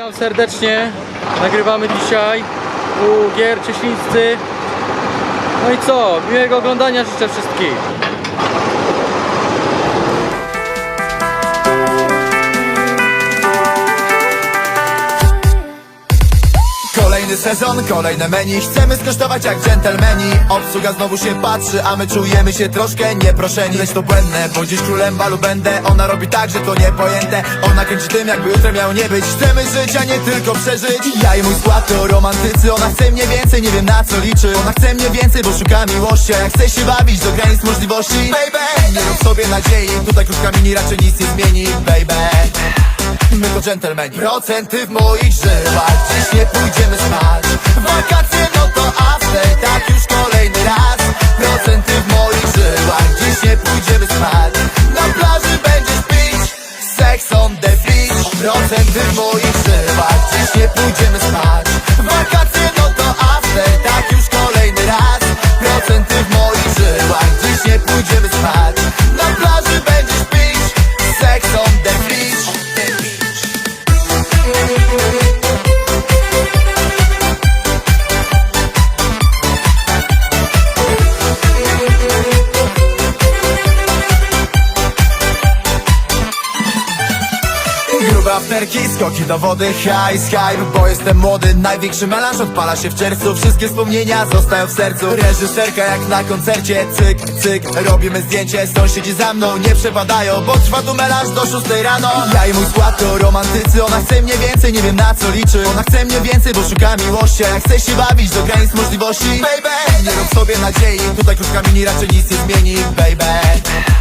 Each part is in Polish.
Witam serdecznie. Nagrywamy dzisiaj u Gier Cieślińscy. No i co? Miłego oglądania życzę wszystkim. Kolejny sezon, kolejne menu. Chcemy skosztować jak dżentelmeni. Obsługa znowu się patrzy, a my czujemy się troszkę nieproszeni. Lecz to błędne, bo dziś królem balu będę. Ona robi tak, że to niepojęte. Ona kręci tym, jakby jutro miało nie być. Chcemy żyć, a nie tylko przeżyć. Ja i mój skład to romantycy. Ona chce mnie więcej, nie wiem na co liczy. Ona chce mnie więcej, bo szuka miłości. A jak chce się bawić do granic możliwości. Baby, nie rób sobie nadziei Tutaj krótka mini raczej nic nie zmieni. Baby My to dżentelmeni. Procenty w moich żyłach Dziś nie pójdziemy spać. Wakacje no to after. Tak już kolejny raz. Procenty w moich żyłach Dziś nie pójdziemy spać. Na plaży będziesz pić. Sex on the beach. Procenty w moich żyłach Dziś nie pójdziemy spać. Wakacje afterki, skoki do wody, high, hype Bo jestem młody, największy melanż odpala się w czerwcu. Wszystkie wspomnienia zostają w sercu. Reżyserka jak na koncercie, cyk, cyk Robimy zdjęcie, sąsiedzi za mną nie przepadają Bo trwa tu melanż do szóstej rano. Ja i mój skład to romantycy Ona chce mnie więcej, nie wiem na co liczy. Ona chce mnie więcej, bo szuka miłości A jak chce się bawić do granic możliwości. Baby, nie rób sobie nadziei Tutaj krótka mini raczej nic nie zmieni Baby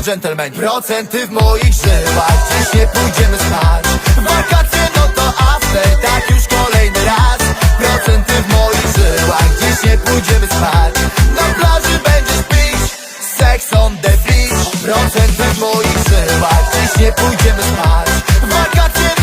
to dżentelmeni Procenty w moich żyłach Dziś nie pójdziemy spać. Wakacje no to after. Tak już kolejny raz. Procenty w moich żyłach Dziś nie pójdziemy spać. Na plaży będziesz pić. Sex on the beach. Procenty w moich żyłach Dziś nie pójdziemy spać. Wakacje